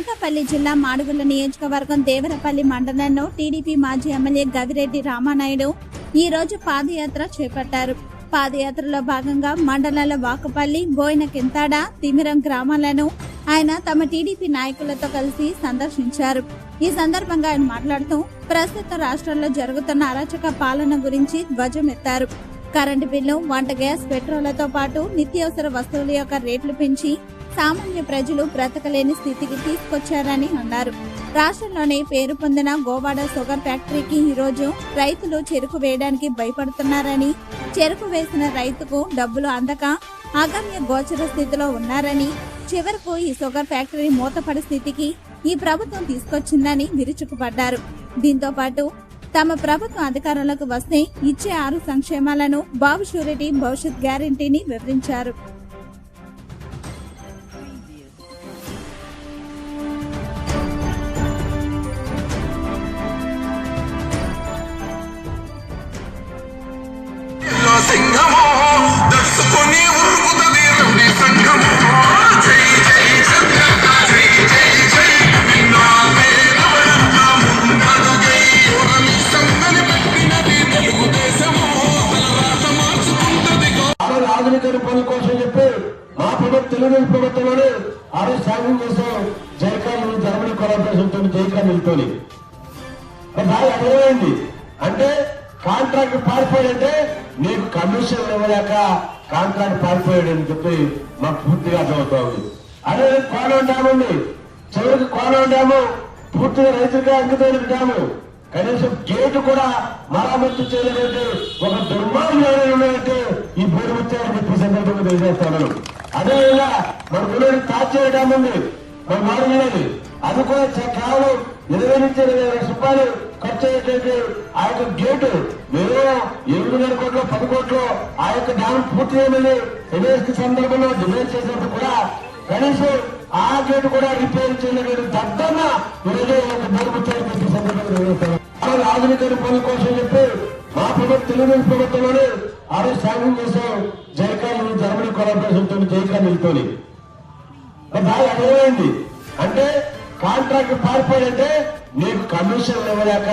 అనకాపల్లి జిల్లా మాడుగుల నియోజకవర్గం దేవరపల్లి మండలంలో టీడీపీ మాజీ ఎమ్మెల్యే గవిరెడ్డి రామానాయుడు ఈ రోజు పాదయాత్ర చేపట్టారు. పాదయాత్రలో భాగంగా మండలాల వాకపల్లి బోయిన కింతాడ తిమిరం గ్రామాలను ఆయన తమ టీడీపీ నాయకులతో కలిసి సందర్శించారు. ఈ సందర్భంగా ఆయన మాట్లాడుతూ ప్రస్తుత రాష్ట్రంలో జరుగుతున్న అరాచక పాలన గురించి ధ్వజమెత్తారు. కరెంటు బిల్లు వంట గ్యాస్ పెట్రోళ్ళతో పాటు నిత్యావసర వస్తువుల యొక్క రేట్లు పెంచి సామాన్య ప్రజలు బ్రతకలేని స్థితికి తీసుకొచ్చారని అన్నారు. రాష్ట్రంలోనే పేరు పొందిన గోవాడ షుగర్ ఫ్యాక్టరీకి ఈరోజు రైతులు చెరుకు వేయడానికి భయపడుతున్నారని చెరుకు వేసిన రైతుకు డబ్బులు అందక అగమ్య గోచర స్థితిలో ఉన్నారని చివరకు ఈ షుగర్ ఫ్యాక్టరీ మూతపడి స్థితికి ఈ ప్రభుత్వం తీసుకొచ్చిందని విరుచుకుపడ్డారు. దీంతో పాటు తమ ప్రభుత్వం అధికారంలోకి వస్తే ఇచ్చే ఆరు సంక్షేమాలను బాబు షూరిటీ భవిష్యత్ గ్యారంటీని వివరించారు. ఆ పనుల కోసం చెప్పి మా ప్రభుత్వం తెలుగు ప్రభుత్వంలోనే ఆ రోజు సాగు చేసాం జైకాలు జర్మనీ కొలాబరేషన్తో జైకా నిలుతోని బాగా అర్థమైంది అంటే కాంట్రాక్ట్ పారిపోయాడంటే నీకు కమిషన్ ఇవ్వలేక కాంట్రాక్ట్ పారిపోయాడు అని చెప్పి మాకు పూర్తిగా అర్థమవుతోంది అదే కోనం డ్యామ్ ఉంది. చివరికి కోనం డ్యాము పూర్తిగా రైతులుగా అంకితమైన డ్యాము. కనీసం గేటు కూడా మరామత్తు చేయలేదంటే ఒక దుర్మార్గం ఉన్నాయంటే ఈ భూమి వచ్చారని చెప్పి తెలియజేస్తాను అదేవిధంగా మన గుడి తాచే డ్యామ్ ఉంది. మన మారుమూలది అది కూడా కేవలం ఇరవై నుంచి ఇరవై వేల రూపాయలు ఖర్చు అయ్యేటువంటి ఆ యొక్క గేటు. మీరు ఎనిమిదిన్నర కోట్లు పది కోట్లు ఆ యొక్క డ్యామ్ పూర్తి చేయమని ఎన్ఎస్కి సందర్భంలో డిమాండ్ చేసినప్పుడు కూడా కనీసం ఆ గేటు కూడా రిపేర్ చేయలేని దద్దన్న ఈరోజు ఒక బోరుముచ్చారు సందర్భంగా తెలియజేస్తాను. ఆ ఆధునిక పనుల కోసం చెప్పి మా ప్రభుత్వం తెలుగు ప్రభుత్వంలోనే ఆ రోజు సాయం చేసాం కార్పొరేషన్తో జర్మనీ కొలాబరేషన్తో బాగా అర్థమైంది? అంటే కాంట్రాక్ట్ పారిపోయాడంటే నీకు కమిషన్లు ఇవ్వలేక